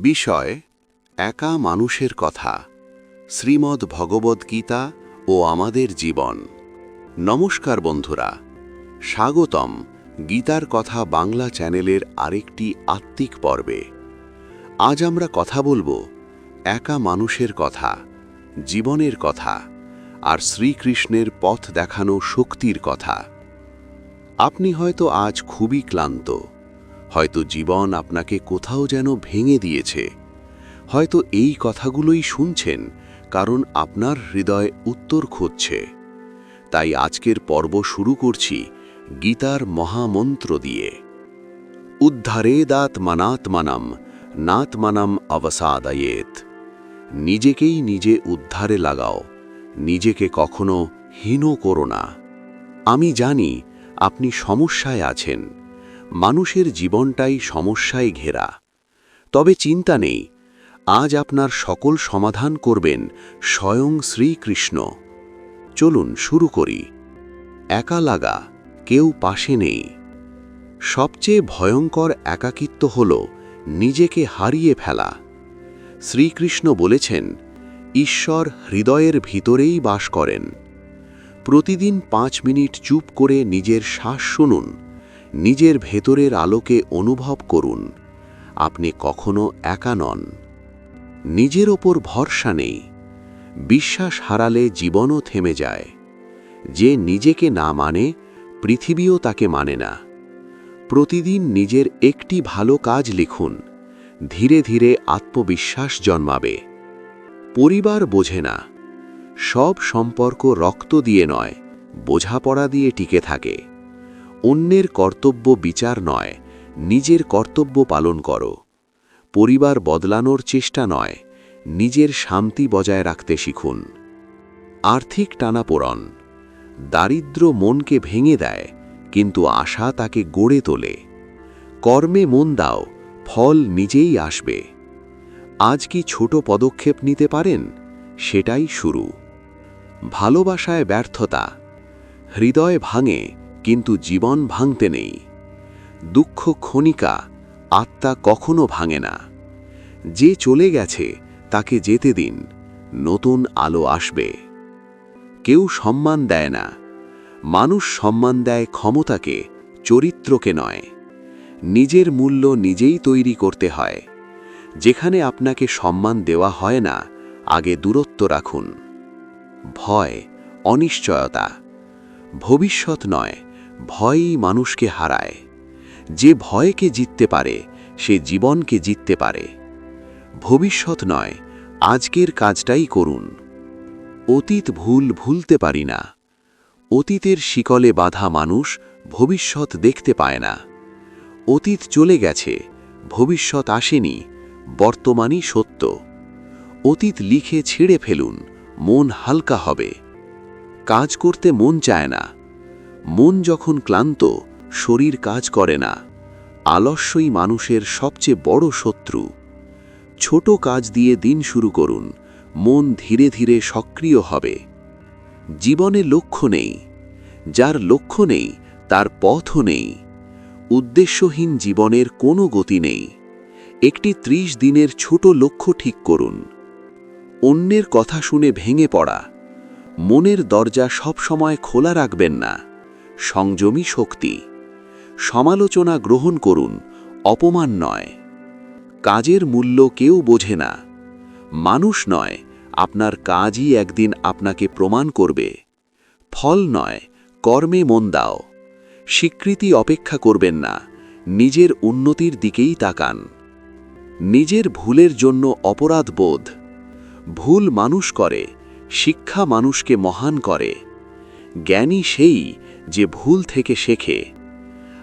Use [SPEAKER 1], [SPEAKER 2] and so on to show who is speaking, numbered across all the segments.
[SPEAKER 1] বিষয় একা মানুষের কথা, শ্রীমদ্ ভগবদ্গীতা ও আমাদের জীবন। নমস্কার বন্ধুরা, স্বাগতম গীতার কথা বাংলা চ্যানেলের আরেকটি আত্মিক পর্বে। আজ আমরা কথা বলব একা মানুষের কথা, জীবনের কথা আর শ্রীকৃষ্ণের পথ দেখানো শক্তির কথা। আপনি হয়তো আজ খুবই ক্লান্ত হয়তো জীবন আপনাকে কোথাও যেন ভেঙে দিয়েছে। হয়তো এই কথাগুলোই শুনছেন, কারণ আপনার হৃদয় উত্তর খুঁজছে। তাই আজকের পর্ব শুরু করছি গীতার মহামন্ত্র দিয়ে। উদ্ধারে দাত মানাত্মানম নাতমানম অবসাদায়েত। নিজেকেই নিজে উদ্ধারে লাগাও, নিজেকে কখনো হীন করো না। আমি জানি আপনি সমস্যায় আছেন। মানুষের জীবনটাই সমস্যায় ঘেরা। তবে চিন্তা নেই, আজ আপনার সকল সমাধান করবেন স্বয়ং শ্রীকৃষ্ণ। চলুন শুরু করি। একা লাগা, কেউ পাশে নেই। সবচেয়ে ভয়ঙ্কর একাকিত্ব হল নিজেকে হারিয়ে ফেলা। শ্রীকৃষ্ণ বলেছেন, ঈশ্বর হৃদয়ের ভিতরেই বাস করেন। প্রতিদিন পাঁচ মিনিট চুপ করে নিজের শ্বাস শুনুন। নিজের ভেতরের আলোকে অনুভব করুন। আপনি কখনো একা নন। নিজের ওপর ভরসা নেই। বিশ্বাস হারালে জীবনও থেমে যায়। যে নিজেকে না মানে পৃথিবীও তাকে মানে না। প্রতিদিন নিজের একটি ভালো কাজ লিখুন। ধীরে ধীরে আত্মবিশ্বাস জন্মাবে। পরিবার বোঝে না। সব সম্পর্ক রক্ত দিয়ে নয়, বোঝাপড়া দিয়ে টিকে থাকে। অন্যের কর্তব্য বিচার নয়, নিজের কর্তব্য পালন করো। পরিবার বদলানোর চেষ্টা নয়, নিজের শান্তি বজায় রাখতে শিখুন। আর্থিক টানাপোড়ন দারিদ্র মনকে ভেঙে দেয়, কিন্তু আশা তাকে গড়ে তোলে। কর্মে মন দাও, ফল নিজেই আসবে। আজ কি ছোট পদক্ষেপ নিতে পারেন? সেটাই শুরু। ভালোবাসায় ব্যর্থতা, হৃদয় ভাঙে কিন্তু জীবন ভাঙতে নেই। দুঃখ ক্ষণিকা আত্মা কখনো ভাঙে না। যে চলে গেছে, তাকে যেতে দিন, নতুন আলো আসবে। কেউ সম্মান দেয় না। মানুষ সম্মান দেয় ক্ষমতাকে, চরিত্রকে নয়। নিজের মূল্য নিজেই তৈরি করতে হয়। যেখানে আপনাকে সম্মান দেওয়া হয় না, আগে দূরত্ব রাখুন। ভয়, অনিশ্চয়তা। ভবিষ্যৎ নয় ভয়ই মানুষকে হারায়। যে ভয়কে জিততে পারে, সে জীবনকে জিততে পারে। ভবিষ্যৎ নয়, আজকের কাজটাই করুন। অতীত ভুল ভুলতে পারি না। অতীতের শিকলে বাধা মানুষ ভবিষ্যৎ দেখতে পায় না। অতীত চলে গেছে, ভবিষ্যৎ আসেনি, বর্তমানই সত্য। অতীত লিখে ছেড়ে ফেলুন, মন হালকা হবে। কাজ করতে মন চায় না মন যখন ক্লান্ত, শরীর কাজ করে না। আলস্যই মানুষের সবচেয়ে বড় শত্রু। ছোট কাজ দিয়ে দিন শুরু করুন, মন ধীরে ধীরে সক্রিয় হবে। জীবনে লক্ষ্য নেই, যার লক্ষ্য নেই, তার পথও নেই। উদ্দেশ্যহীন জীবনের কোনো গতি নেই। একটি ত্রিশ দিনের ছোট লক্ষ্য ঠিক করুন। অন্যের কথা শুনে ভেঙে পড়া। মনের দরজা সবসময় খোলা রাখবেন না। সংযমী শক্তি। সমালোচনা গ্রহণ করুন, অপমান নয়। কাজের মূল্য কেউ বোঝে না। মানুষ নয়, আপনার কাজই একদিন আপনাকে প্রমাণ করবে। ফল নয়, কর্মে মন দাও। স্বীকৃতি অপেক্ষা করবেন না, নিজের উন্নতির দিকেই তাকান। নিজের ভুলের জন্য অপরাধ বোধ। ভুল মানুষ করে, শিক্ষা মানুষকে মহান করে। জ্ঞানী সেই যে ভুল থেকে শেখে,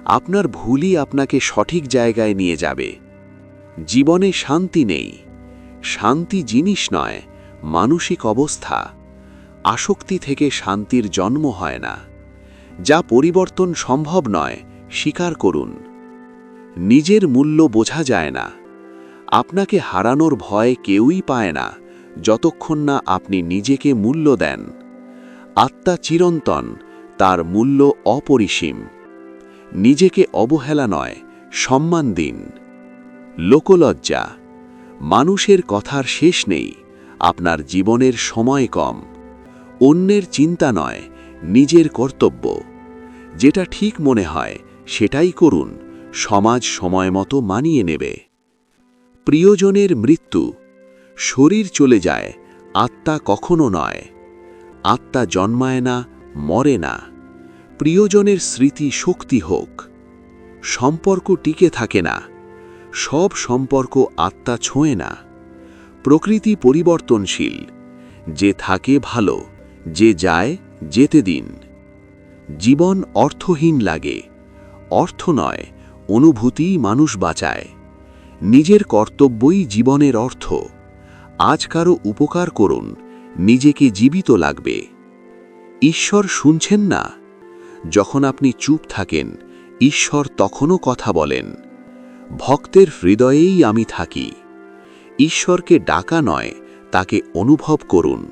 [SPEAKER 1] আপনার ভুলই আপনাকে সঠিক জায়গায় নিয়ে যাবে। জীবনে শান্তি নেই। শান্তি জিনিস নয়, মানসিক অবস্থা। আসক্তি থেকে শান্তির জন্ম হয় না। যা পরিবর্তন সম্ভব নয়, স্বীকার করুন। নিজের মূল্য বোঝা যায় না। আপনাকে হারানোর ভয় কেউই পায় না, যতক্ষণ না আপনি নিজেকে মূল্য দেন। আত্মা চিরন্তন তার মূল্য অপরিসীম। নিজেকে অবহেলা নয়, সম্মান দিন। লোকলজ্জা। মানুষের কথার শেষ নেই, আপনার জীবনের সময় কম। অন্যের চিন্তা নয়, নিজের কর্তব্য। যেটা ঠিক মনে হয়, সেটাই করুন, সমাজ সময় মতো মানিয়ে নেবে। প্রিয়জনের মৃত্যু। শরীর চলে যায়, আত্মা কখনো নয়। আত্মা জন্মায় না মরে না। প্রিয়জনের স্মৃতি শক্তি হোক। সম্পর্ক টিকে থাকে না। সব সম্পর্ক আত্মা ছোঁয় না। প্রকৃতি পরিবর্তনশীল। যে থাকে ভালো, যে যায় যেতে দিন। জীবন অর্থহীন লাগে। অর্থ নয়, অনুভূতি মানুষ বাঁচায়। নিজের কর্তব্যই জীবনের অর্থ। আজ কারও উপকার করুন, নিজেকে জীবিত লাগবে। ঈশ্বর শুনছেন না। যখন আপনি চুপ থাকেন, ঈশ্বর তখনও কথা বলেন। ভক্তের হৃদয়েই আমি থাকি। ঈশ্বরকে ডাকা নয়, তাকে অনুভব করুন।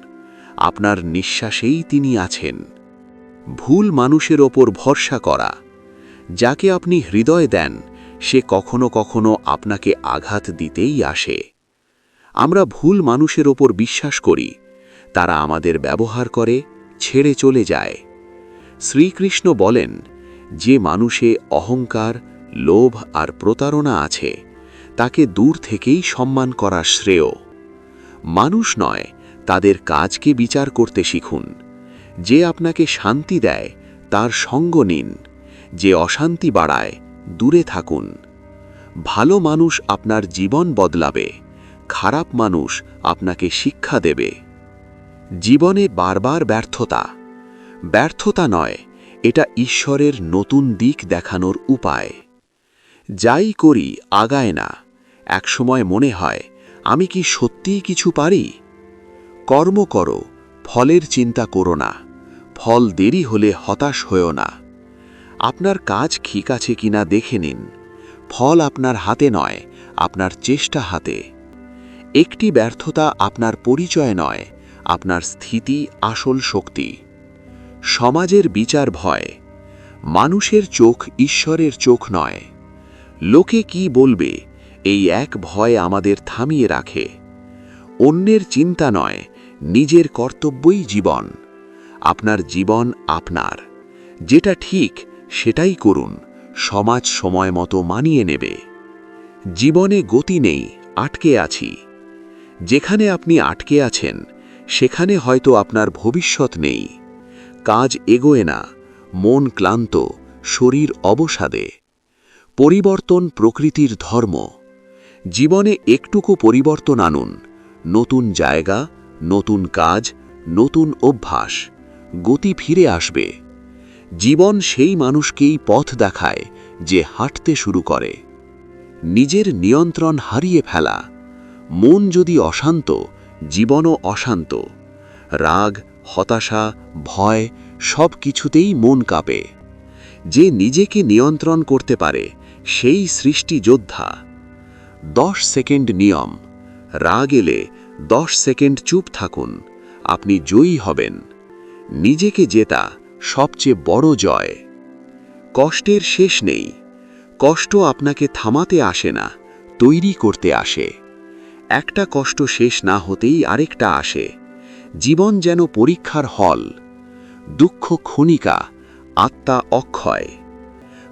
[SPEAKER 1] আপনার নিঃশ্বাসেই তিনি আছেন। ভুল মানুষের ওপর ভরসা করা। যাকে আপনি হৃদয় দেন, সে কখনো কখনো আপনাকে আঘাত দিতেই আসে। আমরা ভুল মানুষের ওপর বিশ্বাস করি। তারা আমাদের ব্যবহার করে ছেড়ে চলে যায়। শ্রীকৃষ্ণ বলেন, যে মানুষে অহংকার, লোভ আর প্রতারণা আছে, তাকে দূর থেকেই সম্মান করা শ্রেয়। মানুষ নয়, তাদের কাজকে বিচার করতে শিখুন। যে আপনাকে শান্তি দেয়, তার সঙ্গ নিন। যে অশান্তি বাড়ায়, দূরে থাকুন। ভালো মানুষ আপনার জীবন বদলাবে, খারাপ মানুষ আপনাকে শিক্ষা দেবে। জীবনে বারবার ব্যর্থতা। ব্যর্থতা নয়, এটা ঈশ্বরের নতুন দিক দেখানোর উপায়। যাই করি, আগায় না। একসময় মনে হয়, আমি কি সত্যিই কিছু পারি? কর্ম করো, ফলের চিন্তা করো না। ফল দেরি হলে হতাশ হয়েও না। আপনার কাজ ঠিক আছে কিনা দেখে নিন। ফল আপনার হাতে নয়, আপনার চেষ্টা হাতে। একটি ব্যর্থতা আপনার পরিচয় নয় আপনার স্থিতি আসল শক্তি। সমাজের বিচার ভয়, মানুষের চোখ ঈশ্বরের চোখ নয়। লোকে কি বলবে, এই এক ভয় আমাদের থামিয়ে রাখে। অন্যের চিন্তা নয়, নিজের কর্তব্যই জীবন। আপনার জীবন আপনার। যেটা ঠিক, সেটাই করুন, সমাজ সময় মতো মানিয়ে নেবে। জীবনে গতি নেই, আটকে আছি। যেখানে আপনি আটকে আছেন সেখানে হয়তো আপনার ভবিষ্যৎ নেই। কাজ এগোয় না, মন ক্লান্ত, শরীর অবসাদে। পরিবর্তন প্রকৃতির ধর্ম। জীবনে একটুকু পরিবর্তন আনুন। নতুন জায়গা, নতুন কাজ, নতুন অভ্যাস। গতি ফিরে আসবে। জীবন সেই মানুষকেই পথ দেখায় যে হাঁটতে শুরু করে। নিজের নিয়ন্ত্রণ হারিয়ে ফেলা। মন যদি অশান্ত জীবনও অশান্ত। রাগ, হতাশা, ভয় সব কিছুতেই মন কাঁপে। যে নিজেকে নিয়ন্ত্রণ করতে পারে, সেই সৃষ্টি যোদ্ধা। দশ সেকেন্ড নিয়ম। রাগ এলে দশ সেকেন্ড চুপ থাকুন। আপনি জয়ী হবেন। নিজেকে জেতা সবচেয়ে বড় জয়। কষ্টের শেষ নেই। কষ্ট আপনাকে থামাতে আসে না, তৈরি করতে আসে। একটা কষ্ট শেষ না হতেই আরেকটা আসে। জীবন যেন পরীক্ষার হল। দুঃখ ক্ষণিকা, আত্মা অক্ষয়।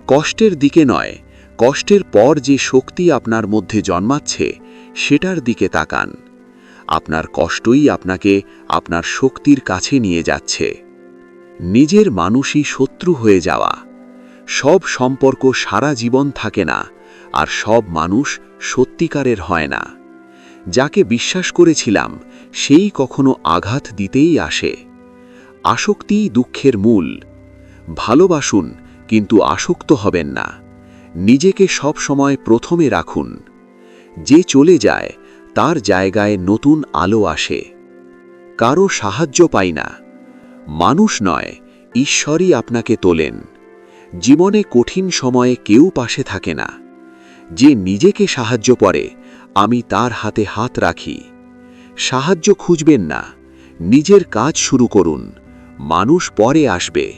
[SPEAKER 1] কষ্টের দিকে নয়, কষ্টের পর যে শক্তি আপনার মধ্যে জন্মাচ্ছে, সেটার দিকে তাকান। আপনার কষ্টই আপনাকে আপনার শক্তির কাছে নিয়ে যাচ্ছে। নিজের মানুষই শত্রু হয়ে যাওয়া। সব সম্পর্ক সারা জীবন থাকে না, আর সব মানুষ সত্যিকারের হয় না। যাকে বিশ্বাস করেছিলাম, সেই কখনো আঘাত দিতেই আসে। আসক্তিই দুঃখের মূল। ভালোবাসুন, কিন্তু আসক্ত হবেন না। নিজেকে সব সময় প্রথমে রাখুন। যে চলে যায়, তার জায়গায় নতুন আলো আসে। কারও সাহায্য পাই না। মানুষ নয়, ঈশ্বরই আপনাকে তোলেন। জীবনে কঠিন সময়ে কেউ পাশে থাকে না। যে নিজেকে সাহায্য করে আমি তার হাতে হাত রাখি। সাহায্য খুঁজবেন না। নিজের কাজ শুরু করুন। মানুষ পরে আসবে।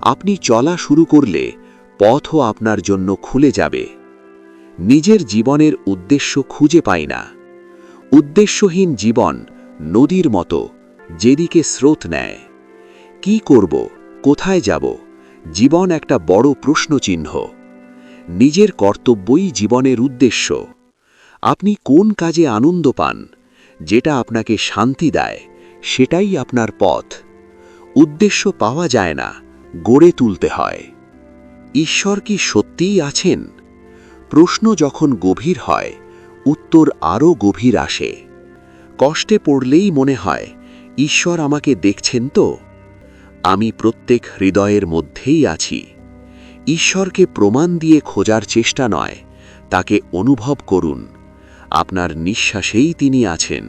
[SPEAKER 1] আপনি চলা শুরু করলে পথও আপনার জন্য খুলে যাবে। নিজের জীবনের উদ্দেশ্য খুঁজে পাই না। উদ্দেশ্যহীন জীবন নদীর মতো, যেদিকে স্রোত নেয়। কি করব? কোথায় যাব? জীবন একটা বড় প্রশ্নচিহ্ন। নিজের কর্তব্যই জীবনের উদ্দেশ্য। আপনি কোন কাজে আনন্দ পান? যেটা আপনাকে শান্তি দেয়, সেটাই আপনার পথ। উদ্দেশ্য পাওয়া যায় না, গড়ে তুলতে হয়। ঈশ্বর কি সত্যিই আছেন? প্রশ্ন যখন গভীর হয়, উত্তর আরও গভীর আসে। কষ্টে পড়লেই মনে হয়, ঈশ্বর আমাকে দেখছেন তো? আমি প্রত্যেক হৃদয়ের মধ্যেই আছি। ঈশ্বরকে প্রমাণ দিয়ে খোঁজার চেষ্টা নয়, তাকে অনুভব করুন। আপনার নিঃশ্বাসেই তিনি আছেন।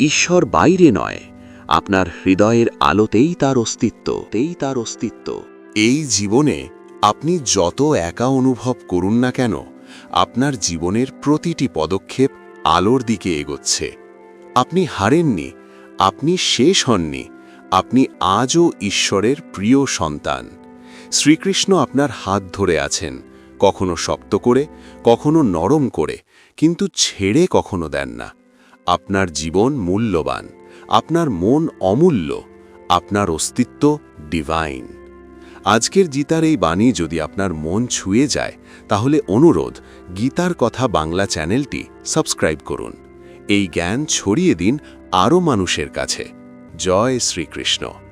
[SPEAKER 1] ঈশ্বর বাইরে নয়, আপনার হৃদয়ের আলোতেই তার অস্তিত্ব, তেই তার অস্তিত্ব।
[SPEAKER 2] এই জীবনে আপনি যত একা অনুভব করুন না কেন, আপনার জীবনের প্রতিটি পদক্ষেপ আলোর দিকে এগোচ্ছে। আপনি হারেননি, আপনি শেষ হননি, আপনি আজও ঈশ্বরের প্রিয় সন্তান। শ্রীকৃষ্ণ আপনার হাত ধরে আছেন, কখনো শক্ত করে, কখনো নরম করে কিন্তু ছেড়ে কখনো দেন না। আপনার জীবন মূল্যবান, আপনার মন অমূল্য, আপনার অস্তিত্ব ডিভাইন আজকের গীতার এই বাণী যদি আপনার মন ছুঁয়ে যায়, তাহলে অনুরোধ, গীতার কথা বাংলা চ্যানেলটি সাবস্ক্রাইব করুন। এই জ্ঞান ছড়িয়ে দিন আরও মানুষের কাছে। জয় শ্রীকৃষ্ণ।